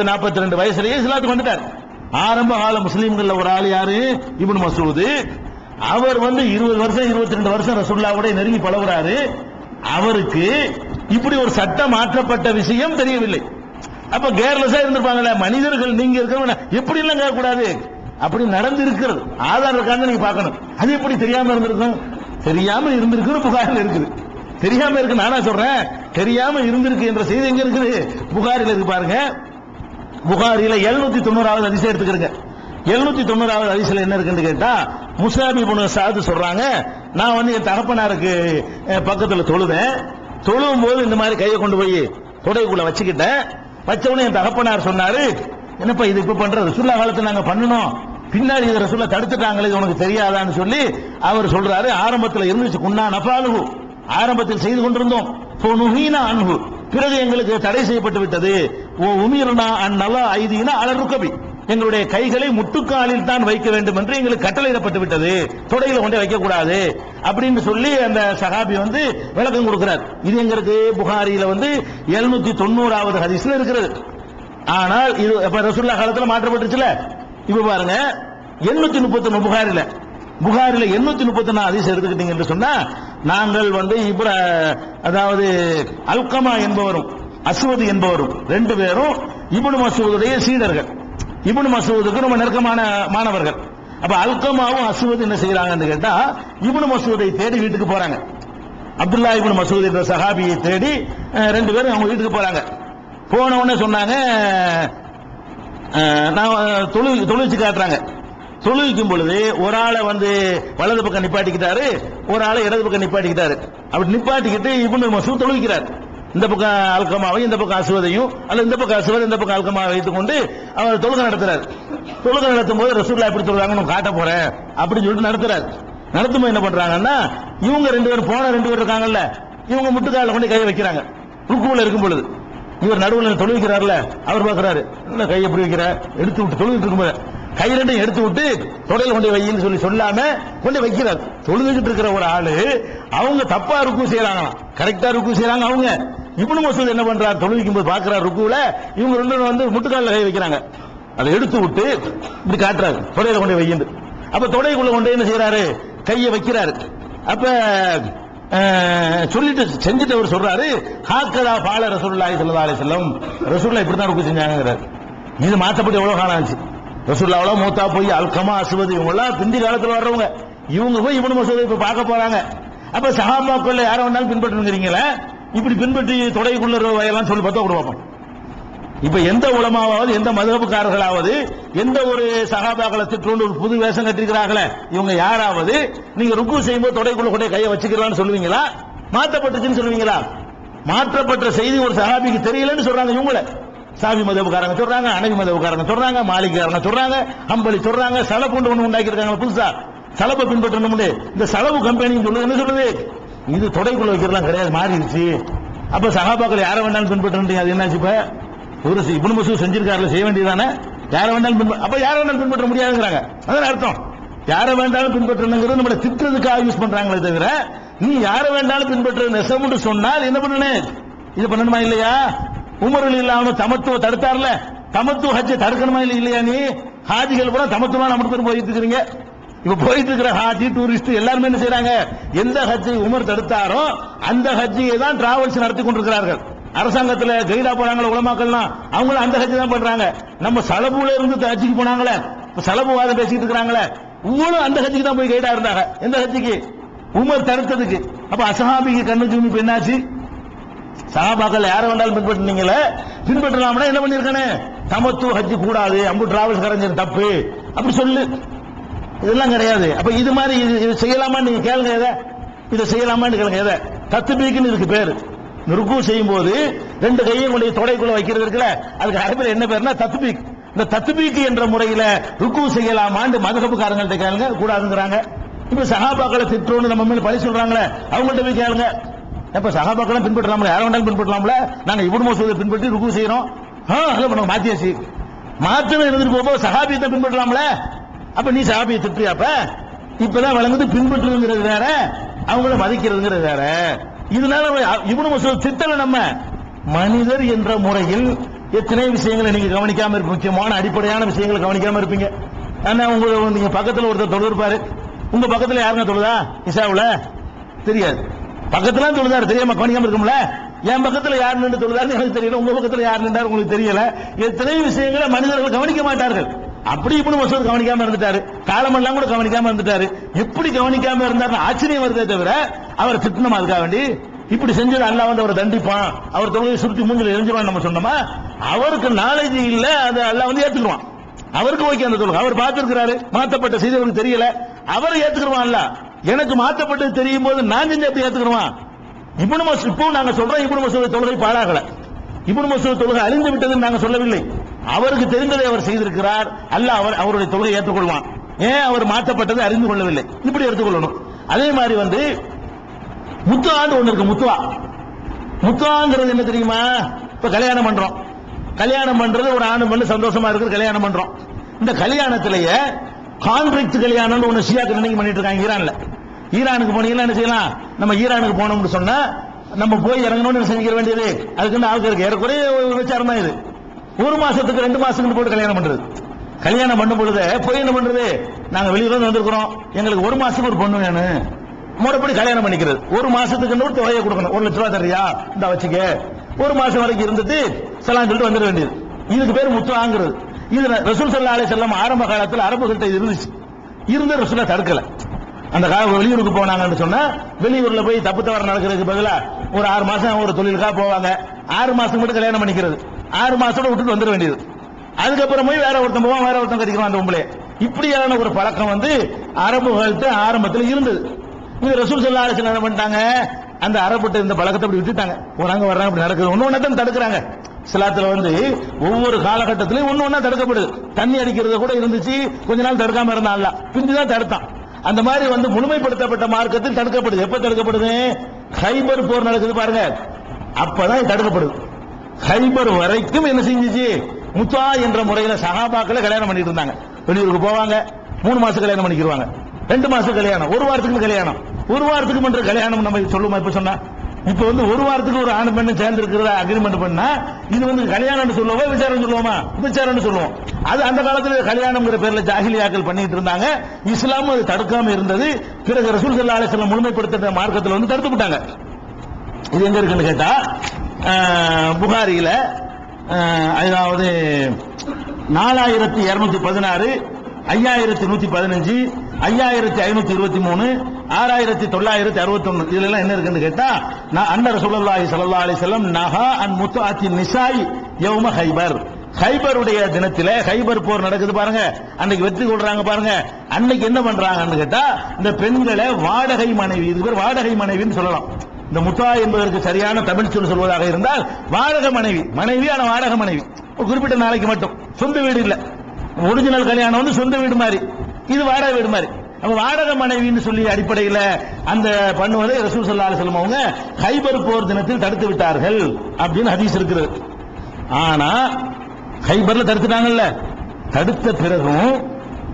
நாற்பத்தி ரெண்டு வயசுலயே இஸ்லாத்துக்கு வந்துட்டார். ஆரம்ப கால முஸ்லீம்கள்ல ஒரு ஆள் யாரு? இப்னு மசூது. அவர் வந்து இருபது வருஷம் இருபத்தி ரெண்டு வருஷம் ரசூல்லாவோட நெருங்கி பழகுறாரு. அவருக்கு இப்படி ஒரு சட்டம் மாற்றப்பட்ட விஷயம் தெரியவில்லை. அப்ப கேர்லெஸ்ஸா இருந்திருப்பாங்கல்ல மனிதர்கள் நீங்க இருக்கிறவங்க எப்படி எல்லாம் கேட்கக்கூடாது? அப்படி நடந்து இருக்கிறது ஆதார் இருக்கான்னு நீங்க பார்க்கணும். அது எப்படி தெரியாம இருந்திருக்கும்? தெரியாம இருந்திருக்கு புகாரில் இருக்குது. தெரியாம இருக்கு நானா சொல்றேன். தெரியாம இருந்திருக்கு என்ற செய்தி எங்க இருக்குது? புகாரில் இருக்கு பாருங்க. புகாரில எழுநூத்தி தொண்ணூறாவது அதிசயம் எடுத்துக்கிறங்க. எழுநூத்தி தொண்ணூறாவது அதிசயம் என்ன இருக்குன்னு கேட்டா முசாபி புன சாது சொல்றாங்க நான் வந்து என் தகப்பனாருக்கு பக்கத்துல தொழுவேன் தொழுவும் போது இந்த மாதிரி கையை கொண்டு போய் தொடைக்குள்ள வச்சுக்கிட்டேன். வச்சவனே என் தகப்பனார் சொன்னாரு என்னப்பா இது இப்ப பண்ற? ரசுல்லா காலத்தை நாங்க பண்ணணும். பின்னாடி இதை ரசுல்லா தடுத்துட்டாங்களே இது உனக்கு தெரியாதான்னு சொல்லி அவர் சொல்றாரு ஆரம்பத்துல இருந்துச்சு குன்னா நபாலுகு ஆரம்பத்தில் செய்து கொண்டிருந்தோம். பிறகு எங்களுக்கு தடை செய்யப்பட்டு விட்டது. உமீரனா அந்நலா ஐதீனா அலருக்கபி. எங்களுடைய கைகளை முட்டுக்காலில் தான் வைக்க வேண்டும் என்று எங்களுக்கு கட்டளையிடப்பட்டு விட்டது. தொடையில கொண்டே வைக்க கூடாது அப்படின்னு சொல்லி அந்த சகாபி வந்து விளக்கம் கொடுக்கிறார். இது எங்களுக்கு புகாரியில வந்து எழுநூத்தி தொண்ணூறாவது ஹதீஸ்ல இருக்கிறது. ஆனால் இது இப்ப ரசுல்லா காலத்துல மாற்றப்பட்டுச்சுல இப்ப பாருங்க எண்ணூத்தி முப்பத்தி புகாரில. புகாரில எண்ணூத்தி முப்பத்தி நாலு அதிசயம் எடுத்துக்கிட்டீங்க என்று சொன்னா நாங்கள் வந்து இப்ப அதாவது அல்கமா என்பவரும் அசுவது என்பவரும் ரெண்டு பேரும் இபுனு மசூதுடைய சீடர்கள். இபுனு மசூதுக்கு ரொம்ப நெருக்கமான மாணவர்கள். அப்ப அல்கமாவும் அசுவது என்ன செய்யறாங்கன்னு கேட்டா இபுனு மசூதை தேடி வீட்டுக்கு போறாங்க. அப்துல்லா இப்னு மசூத் என்ற சஹாபியை தேடி ரெண்டு பேரும் அவங்க வீட்டுக்கு போறாங்க. போன உடனே சொன்னாங்க நான் தொழில் தொழு காட்டுறாங்க. தொழுவிக்கும் பொழுது ஒரு ஆளை வந்து வலது பக்கம் நிப்பாட்டிக்கிட்டாரு ஒரு ஆளை இடது பக்கம் நிப்பாட்டிக்கிட்டாரு. அப்படி நிப்பாட்டிக்கிட்டு இப்னு மசூத் தொழுவிக்கிறார். இந்த பக்கம் அல்கமாவையும் இந்த பக்கம் அசுவதையும் அல்ல இந்த பக்கம் அசுவதை இந்த பக்கம் அல்கமாவை வைத்துக் கொண்டு அவர் தொழுகை நடத்துறாரு. தொழுகை நடத்தும் போது ரசூல்லா எப்படி தொழுறாங்கன்னு நான் காட்ட போறேன் அப்படின்னு சொல்லிட்டு நடத்துறாரு. நடத்தும் என்ன பண்றாங்கன்னா இவங்க ரெண்டு பேரும் போன ரெண்டு பேர் இருக்காங்கல்ல இவங்க முட்டுக்கால கொண்டு கையை வைக்கிறாங்க. ருக்குல இருக்கும் பொழுது இவர் நடுவில் தொழுவிக்கிறார்ல அவர் பாக்குறாரு என்ன கை எப்படி வைக்கிற? எடுத்து விட்டு தொழுவிட்டு இருக்கும்போது கை ரெண்டையும் எடுத்து விட்டு தொடையில் கொண்டு வையின்னு சொல்லி சொல்லாம கொண்டு வைக்கிறார். தொழுதுகிட்டு இருக்கிற ஒரு ஆளு அவங்க தப்பா இருக்கும் செய்யறாங்களாம் கரெக்டா இருக்கும் செய்யறாங்க அவங்க. இப்னு மசூத் என்ன பண்றார் தொழுவிக்கும் போது பாக்குறாரு ருக்குல இவங்க ரெண்டு வந்து முட்டுக்கால கை வைக்கிறாங்க. அதை எடுத்து விட்டு இப்படி காட்டுறாரு. தொடையில கொண்டு வையின்னு அப்ப தொடைக்குள்ள கொண்டு என்ன செய்யறாரு கையை வைக்கிறாரு. அப்ப சொல்லிட்டு செஞ்சுட்டு அவர் சொல்றாரு ஹாக்கதா பால ரசூலுல்லாஹி சொல்லதா அலைஹி செல்லம் ரசூல்லா இப்படி தான் ருக்கு செஞ்சாங்கிறார் இது மாத்தப்பட்டு எவ்வளவு காலம் ஆச்சு? ரசூல்லாவெல்லாம் மூத்தா போய் அல்கமா அசுவது இவங்க எல்லாம் பிந்தி காலத்துல வர்றவங்க. இவங்க போய் இவனு மசூதை இப்ப பார்க்க போறாங்க. அப்ப சஹாபாக்குள்ள யாரை வேணாலும் பின்பற்றுங்கிறீங்களா? இப்படி பின்பற்றி தொடைக்குள்ள வயலாம் சொல்லி பார்த்தா கூட பார்ப்போம். இப்ப எந்த உலமாவது எந்த மதுரப்புக்காரர்களாவது எந்த ஒரு சகாபாக்களை திட்டு ஒரு புது வேஷம் கட்டிருக்கிறார்களே இவங்க யாராவது நீங்க ருக்கு செய்யும்போது தொடைக்குள்ள கூட கையை வச்சுக்கிறான்னு சொல்லுவீங்களா? மாற்றப்பட்டுச்சுன்னு சொல்லுவீங்களா? மாற்றப்பட்ட செய்தி ஒரு சகாபிக்கு தெரியலன்னு சொல்றாங்க இவங்கள. சாமி மதவுக்காரங்க சொல்றாங்க அனவி மதவுக்காரங்க சொல்றாங்க மாளிகாரங்க சொல்றாங்க அம்பளி சொல்றாங்க சலப்பு ஒன்று உண்டாக்கி இருக்காங்க புதுசா. சலப்பை பின்பற்றணும்னு இந்த செலவு கம்பெனி சொல்லுது என்ன சொல்லுது இது தொடைக்குள்ள வைக்கிறதுலாம் கிடையாது மாறிடுச்சு. அப்ப சகாபாக்கள் யாரை வேண்டாலும் பின்பற்றுறீங்க அது என்னாச்சு இப்ப? ஒரு இப்னு மசூத் செஞ்சிருக்காருல செய்ய வேண்டியதானே? யாரை வேண்டாலும் பின்பற்ற அப்ப யாரை வேண்டாலும் பின்பற்ற முடியாதுங்கிறாங்க. அதான் அர்த்தம். யாரை வேண்டாலும் பின்பற்றணுங்கிறது நம்மள திட்டுறதுக்காக யூஸ் பண்றாங்களே தவிர நீ யாரை வேண்டாலும் பின்பற்ற நெசம்னு சொன்னால் என்ன பண்ணணும் இது பண்ணணுமா இல்லையா? உமரில் இல்லாம தமத்துவ தடுத்தார்ல. தமத்துவ ஹஜ்ஜை தடுக்கணுமா இல்லை இல்லையா நீ? ஹாஜிகள் கூட தமத்துவமா நம்ம போயிட்டு இருக்கிறீங்க. இப்ப போயிட்டு இருக்கிற ஹாஜி டூரிஸ்ட் எல்லாருமே என்ன செய்யறாங்க எந்த ஹஜ்ஜை உமர் தடுத்தாரோ அந்த ஹஜ்ஜியை தான் டிராவல்ஸ் நடத்தி கொண்டிருக்கிறார்கள். அரசாங்கத்துல கைதா போறாங்களே உலமாக்கள்லாம். அவங்களும் அந்த ஹஜ்ஜி தான் பண்றாங்க. நம்ம சலபுல இருந்து ஹஜ்ஜிக்கு போனாங்களே இப்ப சலபுவாதம் பேசிட்டு இருக்கிறாங்களே இவ்வளவு அந்த ஹஜ்ஜிக்கு தான் போய் கைடா இருந்தாங்க. எந்த ஹஜ்ஜிக்கு? உமர் தடுத்ததுக்கு. அப்ப அசஹாபிக்கு கண்ணு ஜூமி என்னாச்சு? சஹாபாக்கள் யாரை வேண்டாலும் பின்பற்றினீங்களே? பின்பற்றலாம்னா என்ன பண்ணிருக்கானே சமத்துவ ஹஜ்ஜி கூடாது. அம்பு டிராவல்ஸ் கரைஞ்சது தப்பு. அப்படி சொல்லு. இதெல்லாம் கிடையாது. அப்ப இது மாதிரி இது இது செய்யலாமா நீங்க கேளுங்க எதை? இதை செய்யலாமான்னு கேளுங்க எதை? தத்துபீக்குன்னு இதுக்கு பேரு. ருக்கு செய்யும் போது ரெண்டு கையும் கொண்டு தொடைக்குள்ள வைக்கிறது இருக்குல்ல? அதுக்கு அரபில் என்ன பேருனா தத்துபீக் இந்த தத்துபீக்கு என்ற முறையில ருக்கு செய்யலாமான்னு மதகப்புக்காரங்கள்ட்ட கேளுங்க. கூடாதுங்கிறாங்க. இப்ப சகாபாக்களை திட்டோன்னு நம்ம மேல பழி சொல்றாங்களே அவங்கள்ட்ட போய் கேளுங்க. இப்ப சகாபாக்களை பின்பற்றலாம்ல. யாரும் வேண்டாலும் பின்பற்றலாம்ல. நாங்க இப்னு மசூதை பின்பற்றி ருக்கு செய்யறோம். ஆ அதை பண்ண மாத்தியாச்சு. மாற்றமே இருந்துட்டு போகும்போது சகாபியத்தை பின்பற்றலாம்ல. அப்ப நீ சகாபியை திட்டுறியாப்ப? இப்பதான் வழங்குது பின்பற்றுங்கிறது வேற அவங்கள மதிக்கிறதுங்கிறது வேற. இதனால இவனு மசூத் திட்டல நம்ம. மனிதர் என்ற முறையில் எத்தனை விஷயங்களை நீங்க கவனிக்காம இருப்பீங்க? முக்கியமான அடிப்படையான விஷயங்களை கவனிக்காம இருப்பீங்க. ஆனா உங்க நீங்க பக்கத்துல ஒருத்தர் தொழுது உங்க பக்கத்துல யாருங்க தொழுதா? இசாவுல தெரியாது. பக்கத்துல தொழுதாரு. தெரியாம கவனிக்காம இருக்கும்ல? என் பக்கத்துல யார் நின்று தொழுதாருன்னு எனக்கு தெரியல. உங்க பக்கத்துல யார் நின்றாரு உங்களுக்கு தெரியல. எத்தனை விஷயங்களை மனிதர்கள் கவனிக்க மாட்டார்கள். அப்படி இப்படி மசூத் கவனிக்காம இருந்துட்டாரு. காலமெல்லாம் கூட கவனிக்காம இருந்துட்டாரு. எப்படி கவனிக்காம இருந்தாரு ஆச்சரியம் வருதே தவிர அவர் திட்டணும் அதுக்காக வேண்டி. இப்படி செஞ்சது அல்லா வந்து அவரை தண்டிப்பான். அவர் தொழுகை சுருத்தி மூஞ்சில் எரிஞ்சிருவான் நம்ம சொன்னோமா? அவருக்கு நாலேஜ் இல்ல அது அல்லா வந்து ஏத்துக்குவான். அவருக்கு ஓகே அந்த தொழுகை. அவர் பார்த்திருக்கிறாரு. மாத்தப்பட்ட செய்தி அவருக்கு தெரியல. அவரை ஏத்துக்குருவான்ல எனக்கு மாத்தப்பட்டது தெரியும் போது நான் செஞ்சு எப்படி ஏத்துக்குருவான்? இப்படி மசூத் இப்போ நாங்க சொல்றோம் இப்படி மசூத் தொழுகை பாழாகல. இப்படி மசூத் தொழுகை அழிந்து விட்டதுன்னு நாங்க சொல்லவில்லை. அவருக்கு தெரிந்ததை அவர் செய்திருக்கிறார். அல்ல அவர் அவருடைய தொழுகை ஏற்றுக்கொள்வான். ஏன் அவர் மாற்றப்பட்டதை அறிந்து கொள்ளவில்லை. இப்படி எடுத்துக்கொள்ளணும். அதே மாதிரி வந்து முத்துவான்னு ஒண்ணு இருக்கு முத்துவா. முத்துவாங்கிறது என்ன தெரியுமா? இப்ப கல்யாணம் பண்றோம். கல்யாணம் பண்றது ஒரு ஆணும் பண்ணு சந்தோஷமா இருக்கிறது கல்யாணம் பண்றோம். இந்த கல்யாணத்திலேயே கான்ட்ராக்ட் கல்யாணம்னு ஒண்ணு ஷியாக்கு நினைக்க பண்ணிட்டு இருக்காங்க ஈரான்ல. ஈரானுக்கு போனீங்கன்னா என்ன செய்யலாம்? நம்ம ஈரானுக்கு போனோம்னு சொன்னா நம்ம போய் இறங்கணும்னு செஞ்சுக்க வேண்டியது. அதுக்குன்னு ஆளுக்கு இருக்கு? ஏறக்குறைய ஒரு விசாரம் தான் இது. ஒரு மாசத்துக்கு ரெண்டு மாசத்துக்கு போட்டு கல்யாணம் பண்றது. கல்யாணம் பண்ணும் பொழுது போய் என்ன பண்றது? நாங்க வெளியில இருந்து வந்திருக்கிறோம் எங்களுக்கு ஒரு மாசத்துக்கு ஒரு பொண்ணு வேணும். முறைப்படி கல்யாணம் பண்ணிக்கிறது. ஒரு மாசத்துக்கு ஒரு தொகையை கொடுக்கணும். ஒரு லட்ச ரூபா தரியா இந்த வச்சுக்க. ஒரு மாசம் வரைக்கும் இருந்துட்டு சலாம் சொல்லிட்டு வந்துட வேண்டியது. இதுக்கு பேர் முத்துவாங்கிறது. இது ரசூல் சல்லா அலி செல்லம் ஆரம்ப காலத்தில் அரபுகிட்ட இருந்துச்சு. இருந்த ரசூலா தடுக்கல. அந்த கால வெளியூருக்கு போனாங்கன்னு சொன்னா வெளியூர்ல போய் தப்பு தவறு நடக்கிறதுக்கு பதிலாக ஒரு ஆறு மாசம் ஒரு தொழிலுக்காக போவாங்க. ஆறு மாசம் மட்டும் கல்யாணம் பண்ணிக்கிறது. ஆறு மாசத்தோட விட்டுட்டு வந்துட வேண்டியது. அதுக்கப்புறம் போய் வேற ஒருத்தன் போவான் வேற ஒருத்தன் கட்டிக்கிறான் அந்த உங்களே இப்படியான ஒரு பழக்கம் வந்து அரபுகள்கிட்ட ஆரம்பத்தில் இருந்தது. இது ரசூல் சல்லா அலிஸ்லாம் என்ன பண்ணிட்டாங்க? அந்த அரபுட்ட இந்த பழக்கத்தை அப்படி விட்டுட்டாங்க. போறாங்க வர்றாங்க அப்படி நடக்குது. ஒன்று ஒண்ணா தான் தடுக்கிறாங்க. சிலாத்துல வந்து ஒவ்வொரு காலகட்டத்திலையும் ஒன்று ஒன்றா தடுக்கப்படுது. தண்ணி அடிக்கிறது கூட இருந்துச்சு. கொஞ்ச நாள் தடுக்காம இருந்தான்ல பிஞ்சு தான் தடுத்தான். அந்த மாதிரி வந்து முழுமைப்படுத்தப்பட்ட மார்க்கத்தில் தடுக்கப்படுது. எப்ப தடுக்கப்படுது? ஹைபர் போர் நடக்குது பாருங்க. அப்பதான் தடுக்கப்படுது. ஹைபர் வரைக்கும் என்ன செஞ்சுச்சு? முத்தா என்ற முறையில சகாபாக்களை கல்யாணம் பண்ணிட்டு இருந்தாங்க. வெளியூருக்கு போவாங்க. மூணு மாசம் கல்யாணம் பண்ணிக்கிடுவாங்க ரெண்டு மாசம் கல்யாணம். ஒரு வாரத்துக்கு கல்யாணம். ஒரு வாரத்துக்கு பண்ற கல்யாணம் நம்ம சொல்லுமா இப்ப சொன்னா? இப்ப வந்து ஒரு வாரத்துக்கு ஒரு ஆண் பெண்ணு சேர்ந்து இருக்கிறத அக்ரிமெண்ட் பண்ணா இது வந்து கல்யாணம்னு சொல்லுவோமா விசாரம் சொல்லுவோமா? விசாரம்னு சொல்லுவோம். அது அந்த காலத்துல கல்யாணம்ங்கிற பேர்ல ஜாகிலியாக்கள் பண்ணிட்டு இருந்தாங்க. இஸ்லாம் அது தடுக்காம இருந்தது. பிறகு ரசூல் சல்லா அலிஸ்லாம் முழுமைப்படுத்த மார்க்கத்தில் வந்து தடுத்து விட்டாங்க இது எங்க இருக்குன்னு கேட்டா புகாரியில் அதாவது நாலாயிரத்தி இரநூத்தி பதினாறு ஐயாயிரத்தி நூத்தி பதினஞ்சு ஐயாயிரத்தி ஐநூத்தி இருபத்தி மூணு ஆறாயிரத்தி தொள்ளாயிரத்தி அறுபத்தி ஒண்ணு இதுல எல்லாம் என்ன இருக்குன்னு கேட்டா நான் அன்னர் ரசூலுல்லாஹி ஸல்லல்லாஹு அலைஹி வஸல்லம் நஹா அன் முத்துஅத்தி நிசாய் யௌம ஹைபர். ஹைபருடைய தினத்தில ஹைபர் போர் நடக்குது பாருங்க. அன்னைக்கு வெற்றி கொள்றாங்க பாருங்க. அன்னைக்கு என்ன பண்றாங்கன்னு கேட்டா இந்த பெண்களை வாடகை மனைவி இது பேர் வாடகை மனைவின்னு சொல்லலாம். இந்த முட்டா என்பதற்கு சரியான தமிழ் சொல் சொல்வதாக இருந்தால் வாடக மனைவி மனைவி ஆனா வாடக மனைவி. குறிப்பிட்ட நாளைக்கு மட்டும். சொந்த வீடு இல்ல. ஒரிஜினல் கல்யாணம் வந்து சொந்த வீடு மாதிரி. இது வாடகை வீடு மாதிரி. நம்ம வாடக மனைவின்னு சொல்லி அடிப்படையில் அந்த பண்ணுவதை ரசூல் சல்லா செல்லும் அவங்க ஹைபர் போர் தினத்தில் தடுத்து விட்டார்கள் அப்படின்னு ஹதீஸ் இருக்குது. ஆனா ஹைபர்ல தடுத்துட்டாங்கல்ல. தடுத்த பிறகும்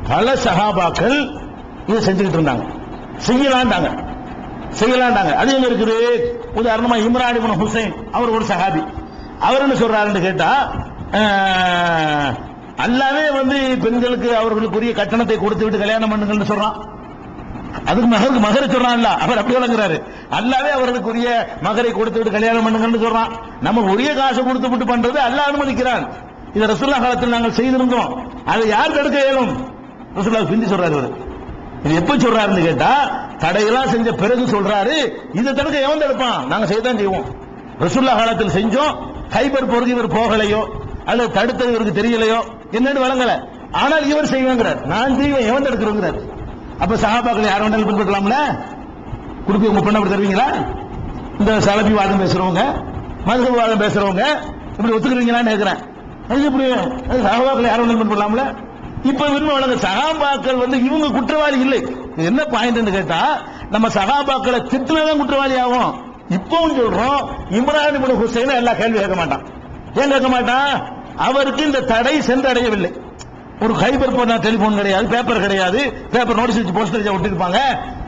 பல சஹாபாக்கள் இதை செஞ்சுக்கிட்டு இருந்தாங்க. செய்யலான்ட்டாங்க செய்யலாண்டாங்க அது எங்க இருக்குது? உதாரணமா இம்ரான் இபன் ஹுசைன் அவர் ஒரு சஹாபி. அவர் என்ன சொல்றாருன்னு கேட்டா அல்லாவே வந்து பெண்களுக்கு அவர்களுக்குரிய கட்டணத்தை கொடுத்து விட்டு கல்யாணம் பண்ணுங்கன்னு சொல்றான். அதுக்கு மகருக்கு மகரை சொல்றான்ல அவர் அப்படி வழங்குறாரு அல்லாவே அவர்களுக்குரிய மகரை கொடுத்து விட்டு கல்யாணம் பண்ணுங்கன்னு சொல்றான். நம்ம உரிய காசை கொடுத்து விட்டு பண்றது அல்ல அனுமதிக்கிறான். இதை ரசுல்லா காலத்தில் நாங்கள் செய்திருந்தோம். அதை யார் தடுக்க இயலும்? ரசுல்லா பிந்தி சொல்றாரு அவர் இது எப்ப சொல்றாருன்னு கேட்டா தடையெல்லாம் செஞ்ச பிறகு சொல்றாரு. இந்த தடுக்க எவன் தடுப்பான்? நாங்க செய்யத்தான் செய்வோம். ரசுல்லா காலத்தில் செஞ்சோம். ஹைபர் போறது இவர் போகலையோ? அல்லது தடுத்தது இவருக்கு தெரியலையோ? என்னன்னு வழங்கல ஆனால் இவர் செய்வேங்கிறார். நான் செய்வேன் எவன் தடுக்கிறோங்கிறார். அப்ப சகாபாக்களை யார் வேணாலும் பின்பற்றலாம்ல? குடுப்பி உங்க பொண்ணை அப்படி தருவீங்களா? இந்த சலபி வாதம் பேசுறவங்க மதுரை வாதம் பேசுறவங்க இப்படி ஒத்துக்கிறீங்களான்னு கேட்கிறேன் அது எப்படி? அது யார் வேணாலும் பின்பற்றலாம்ல? இப்ப விரும்ப வழங்க சகாபாக்கள் வந்து இவங்க குற்றவாளி இல்லை. என்ன பாயிண்ட் கேட்டா நம்ம சகாபாக்களை திட்டுனதான் குற்றவாளி ஆகும். இப்பவும் சொல்றோம் இம்ரான் இப்னு ஹுசைன் எல்லா கேள்வி கேட்க மாட்டான். ஏன் கேட்க மாட்டான்? அவருக்கு இந்த தடை சென்றடையவில்லை. ஒரு ஹைபர் போன டெலிபோன் கிடையாது பேப்பர் கிடையாது பேப்பர் நோட்டீஸ் வச்சு போஸ்டர் வச்சு விட்டுருப்பாங்க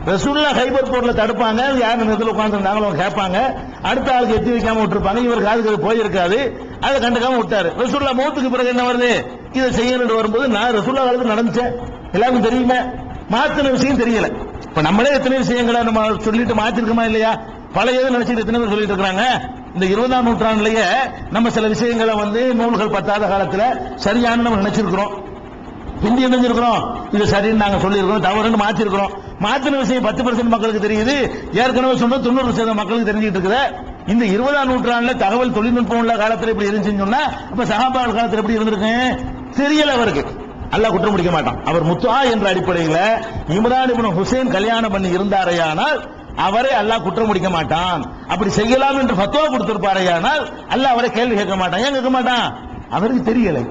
ரசூல்லா ஹைபர் போர்ல தடுப்பாங்க. யார் நேரத்தில் உட்கார்ந்துருந்தாங்களோ கேட்பாங்க. அடுத்த ஆளுக்கு எத்தி வைக்காம விட்டுருப்பாங்க. இவர் காதுக்கு போயிருக்காது அதை கண்டுக்காம விட்டாரு. ரசூல்லா மௌத்துக்கு பிறகு என்ன வருது? இதை செய்யணும் வரும்போது நான் ரசூல்லா காலத்து நடந்துச்சேன். எல்லாருக்கும் தெரியுமே மாத்தின விஷயம் தெரியல. இப்ப நம்மளே எத்தனை விஷயங்களை நம்ம சொல்லிட்டு மாத்திருக்கோமா இல்லையா? பழைய நினைச்சிட்டு எத்தனை பேர் சொல்லிட்டு இருக்காங்க இந்த இருபதாம் நூற்றாண்டுலயே நம்ம சில விஷயங்களை வந்து நூல்கள் பத்தாத காலத்துல சரியான நம்ம நினைச்சிருக்கிறோம். பிந்தி நினைச்சிருக்கிறோம் இது சரின்னு நாங்க சொல்லியிருக்கிறோம். தவறுன்னு மாத்திருக்கிறோம். மாத்தின விஷயம் பத்து பர்சன்ட் மக்களுக்கு தெரியுது. ஏற்கனவே சொன்ன தொண்ணூறு சதவீதம் மக்களுக்கு தெரிஞ்சுட்டு இருக்குது. இந்த இருபதாம் நூற்றாண்டுல தகவல் தொழில்நுட்பம் உள்ள காலத்தில் இப்படி இருந்துச்சுன்னு சொன்னா அப்ப சகாபால் காலத்தில் எப்படி இருந்திருக்கு? தெரியல அவருக்கு. அல்லாஹ் குற்றம் முடிக்க மாட்டான். அவர் முத்துவா என்ற அடிப்படையில் இம்ரான் இப்னு ஹுசைன் கல்யாணம் பண்ணி இருந்தாரையானால் அவரை அல்லாஹ் குற்றம் முடிக்க மாட்டான். அப்படி செய்யலாம் என்று ஃபத்வா கொடுத்திருப்பாரையானால் அல்லாஹ் அவரை கேள்வி கேட்க மாட்டான். ஏன் கேட்க மாட்டான்? அவருக்கு தெரியலை.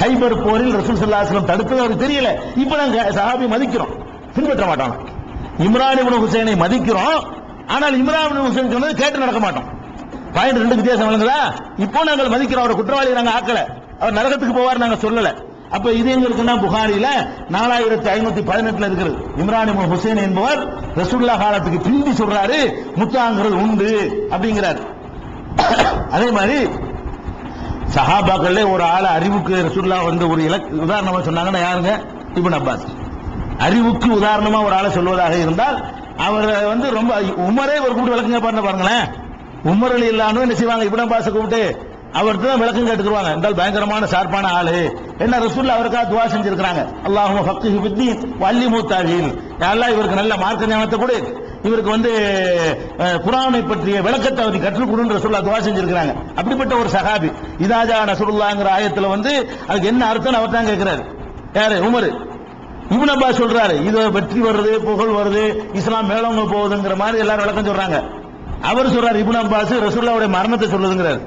ஹைபர் போரில் ரசூல் சல்லாஸ்லம் தடுத்தது அவருக்கு தெரியல. இப்ப நாங்க சஹாபி மதிக்கிறோம். பின்பற்ற மாட்டான். இம்ரான் இப்னு ஹுசைனை மதிக்கிறோம். ஆனால் இம்ரான் இப்னு ஹுசைன் சொன்னது கேட்டு நடக்க மாட்டோம். பாயிண்ட் ரெண்டு வித்தியாசம் விளங்குதா? இப்போ நாங்கள் மதிக்கிறோம். அவர் குற்றவாளி நாங்கள் ஆக்கல. அவர் நரகத்துக்கு போவார் நாங்கள் சொல்லல. அப்ப இது எங்களுக்கு என்ன? புகாரியில நாலாயிரத்தி ஐநூத்தி பதினெட்டுல இருக்கிறது. இம்ரான் இப்னு ஹுசைன் என்பவர் ரசூல்லா காலத்துக்கு பிந்தி சொல்றாரு முத்தாங்கிறது உண்டு அப்படிங்கிறார். அதே மாதிரி சஹாபாக்கள்ல ஒரு ஆளை அறிவுக்கு ரசூல்லா வந்து ஒரு இலக்கு உதாரணமா சொன்னாங்கன்னா யாருங்க? இபின் அப்பாஸ். அறிவுக்கு உதாரணமா ஒரு ஆளை சொல்வதாக இருந்தால் அவர் வந்து ரொம்ப உமரே ஒரு கூப்பிட்டு விளக்குங்க பாருங்க பாருங்களேன். உமர் அலி இல்லாம என்ன செய்வாங்க? இப்னு பாச கூப்பிட்டு அவர்கிட்ட தான் விளக்கம் கேட்டுக்குருவாங்க. என்றால் பயங்கரமான ஷார்ப்பான ஆளு. என்ன ரசூல்ல அவருக்காக துவா செஞ்சிருக்கிறாங்க. அல்லாஹும் ஃபக்ஹு ஃபித்தீன் வள்ளி மூத்தாவில் அல்லாஹ் இவருக்கு நல்ல மார்க்க ஞானத்தை கொடு. இவருக்கு வந்து குரானை பற்றிய விளக்கத்தை அவர் கற்றுக் கொடுன்ற ரசூல்லா துவா செஞ்சிருக்கிறாங்க. அப்படிப்பட்ட ஒரு சகாபி இதாஜா நசருல்லாங்கிற ஆயத்துல வந்து அதுக்கு என்ன அர்த்தம் அவர் தான் கேட்கிறாரு யாரு? உமர். இவன் அப்பா சொல்றாரு இது வெற்றி வருது புகழ் வருது இஸ்லாம் மேலவங்க போகுதுங்கிற மாதிரி எல்லாரும் விளக்கம் சொல்றாங்க. அவர் சொல்றாரு இபுன் அப்பாஸ் ரசூல்லாவுடைய மரணத்தை சொல்லுதுங்கிறார்.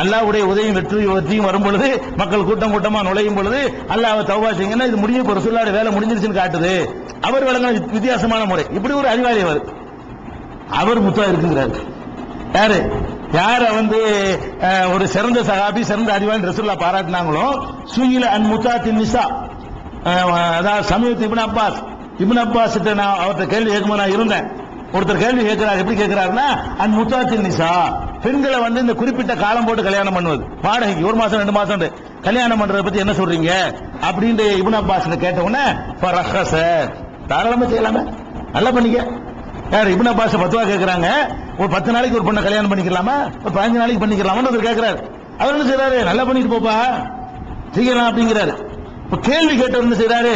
அல்லாவுடைய உதவியும் வெற்றி வெற்றியும் வரும் பொழுது மக்கள் கூட்டம் கூட்டமா நுழையும் பொழுது அல்லாஹ் தவா செய்யுங்கன்னா இது முடியும் இப்போ ரசூல்லாவுடைய வேலை முடிஞ்சிருச்சுன்னு காட்டுது? அவர் விளங்க வித்தியாசமான முறை. இப்படி ஒரு அறிவாளி அவர். அவர் முத்தா இருக்குங்கிறார். யாரு? யார வந்து ஒரு சிறந்த சகாபி சிறந்த அறிவாளி ரசூல்லா பாராட்டினாங்களோ சுயில அன் முத்தாத்தின் நிசா. அதாவது சமீபத்து இபின் அப்பாஸ். இபின் அப்பாஸ் நான் அவர்கிட்ட கேள்வி கேட்கும்போது நான் இருந்தேன். ஒருத்தர் கேள்வி கேட்கிறார் எப்படி கேட்கிறாருன்னா அன் முத்தாத்தின் நிசா. பெண்களை வந்து இந்த குறிப்பிட்ட காலம் போட்டு கல்யாணம் பண்ணுவது. வாடகைக்கு ஒரு மாசம் ரெண்டு மாசம் கல்யாணம் பண்றதை பத்தி என்ன சொல்றீங்க? அப்படின்ட்டு இப்னு அப்பாஸ் கேட்ட உடனே "ஃபரஹஸ." தாராளமா செய்யலாமே. நல்லா பண்ணிக்க. யார் இப்னு அப்பாஸ் பத்துவா கேக்குறாங்க ஒரு பத்து நாளைக்கு ஒரு பொண்ணை கல்யாணம் பண்ணிக்கலாமா? ஒரு பதினஞ்சு நாளைக்கு பண்ணிக்கலாமான்னு ஒருத்தர் கேக்குறாரு அவர் என்ன செய்யறாரு நல்லா பண்ணிட்டு போப்பா. செய்யலாம் அப்படிங்கிறாரு. இப்ப கேள்வி கேட்டவர் என்ன செய்யறாரு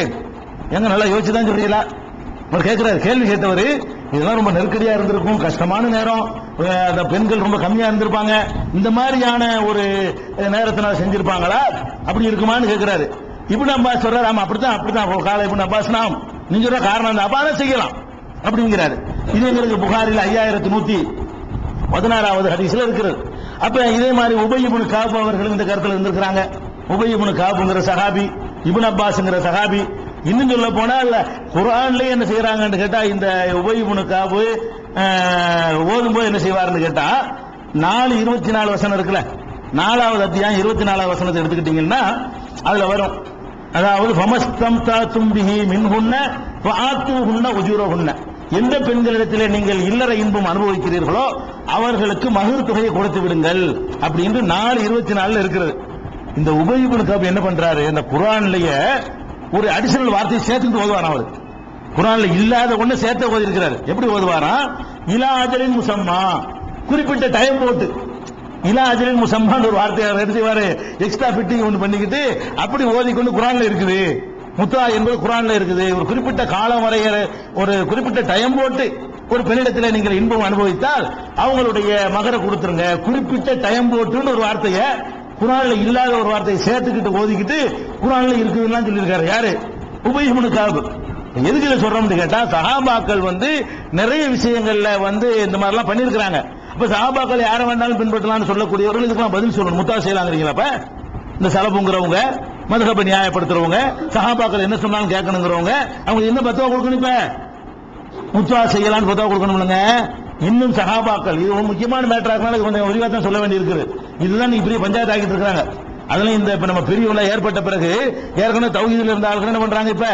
எங்க நல்லா யோசிச்சுதான் சொல்றீங்களா? அவர் கேட்கிறாரு கேள்வி கேட்டவர் இதெல்லாம் ரொம்ப நெருக்கடியா இருந்திருக்கும் கஷ்டமான நேரம். அந்த பெண்கள் ரொம்ப கம்மியா இருந்திருப்பாங்க. இந்த மாதிரியான ஒரு அஹ், நேரத்தினால செஞ்சிருப்பாங்களா? அப்படி இருக்குமான்னு கேட்கிறாரு இப்படி நம்ம சொல்றாரு ஆமா அப்படித்தான் அப்படித்தான். காலை இப்படி அப்பாஸ் நாம் நீங்க சொல்ற காரணம் அந்த அப்பா செய்யலாம். அப்படிங்கிறாரு. இது எங்களுக்கு புகாரில் ஐயாயிரத்தி நூத்தி பதினாறாவது ஹதீஸ்ல இருக்கிறது. அப்ப இதே மாதிரி உபயபுனு காபு அவர்கள் இந்த கருத்தில் இருந்திருக்கிறாங்க. உபயபுனு காபுங்கிற சஹாபி இப்னு அப்பாஸ்ங்கிற சஹாபி இன்னும் சொல்ல போனால் குரான்லயே என்ன செய்யறாங்கன்னு கேட்டா இந்த உபயிபுனு காபு ஓதும்போது என்ன செய்வாருன்னு கேட்டா நாலு இருபத்தி நாலு வசனம் இருக்குல்ல நாலாவது அத்தியாயம் இருபத்தி நாலாவது வசனத்தை எடுத்துக்கிட்டீங்கன்னா அதுல வரும். அதாவது ஃபமஸ்தம் தா தும்பிஹி மின்ஹுன்ன ஃபஆத்துஹுன்ன உஜூரஹுன்ன. எந்த பெண்களிடத்திலே நீங்கள் இல்லற இன்பம் அனுபவிக்கிறீர்களோ அவர்களுக்கு மகிழ் தொகையை கொடுத்து விடுங்கள் அப்படின்னு நாலு இருபத்தி நாலுல இருக்கிறது. இந்த உபயோகிப்பு கப் என்ன பண்றாரு? இந்த குரான்லயே ஒரு அடிஷனல் வார்த்தையை சேர்த்துட்டு ஓதுவாராம் அவர். குரான்ல இல்லாத ஒண்ணு சேர்த்து ஓதி இருக்கிறாரு எப்படி ஓதுவாரா இலா அஜலின் முசம்மா. குறிப்பிட்ட டைம் போட்டு. இலா அஜலின் முசம்மான்னு ஒரு வார்த்தையை அவர் என்ன செய்வாரு? எக்ஸ்ட்ரா ஃபிட்டிங் ஒன்று பண்ணிக்கிட்டு அப்படி ஓதிக்கொண்டு குரான்ல இருக்குது. முத்தா என்பது குரான்ல இருக்குது. ஒரு குறிப்பிட்ட காலம் வரைய ஒரு குறிப்பிட்ட டைம் போட்டு ஒரு பெண்ணிடத்தில் நீங்கள் இன்பம் அனுபவித்தால் அவங்களுடைய மகரை கொடுத்துருங்க. குறிப்பிட்ட டைம் போட்டுன்னு ஒரு வார்த்தையை குரான்ல இல்லாத ஒரு வார்த்தையை சேர்த்துக்கிட்டு ஓதிக்கிட்டு குரான்ல இருக்குதுன்னு சொல்லியிருக்காரு. யாரு? உபயோகம்னு காபு எதுக்கு இதை சொல்றோம்னு கேட்டா சஹாபாக்கள் வந்து நிறைய விஷயங்கள்ல வந்து இந்த மாதிரிலாம் பண்ணியிருக்கிறாங்க. அப்ப சஹாபாக்கள் யாரை வேண்டாலும் பின்பற்றலாம்னு சொல்லக்கூடியவர்கள் இதுக்கெல்லாம் பதில் சொல்லணும். முத்தா செய்யலாங்கிறீங்களா இந்த சலப்புங்கிறவங்க மதுகப்பை நியாயப்படுத்துறவங்க சஹாபாக்கள் என்ன சொன்னாலும் கேட்கணுங்கிறவங்க அவங்க என்ன பத்துவா கொடுக்கணும் இப்ப? முத்துவா செய்யலாம்னு பத்தவா கொடுக்கணும்லங்க. இன்னும் சகாபாக்கள் இது ஒரு முக்கியமான மேட்டரா இருக்கனால கொஞ்சம் விரிவாக தான் சொல்ல வேண்டியிருக்குது. இதுதான் நீ பெரிய பஞ்சாயத்து ஆகிட்டு இருக்காங்க அதனால இந்த இப்ப நம்ம பிரிவுல ஏற்பட்ட பிறகு ஏற்கனவே தௌஹீதுல இருந்த ஆளுங்க என்ன பண்றாங்க இப்ப?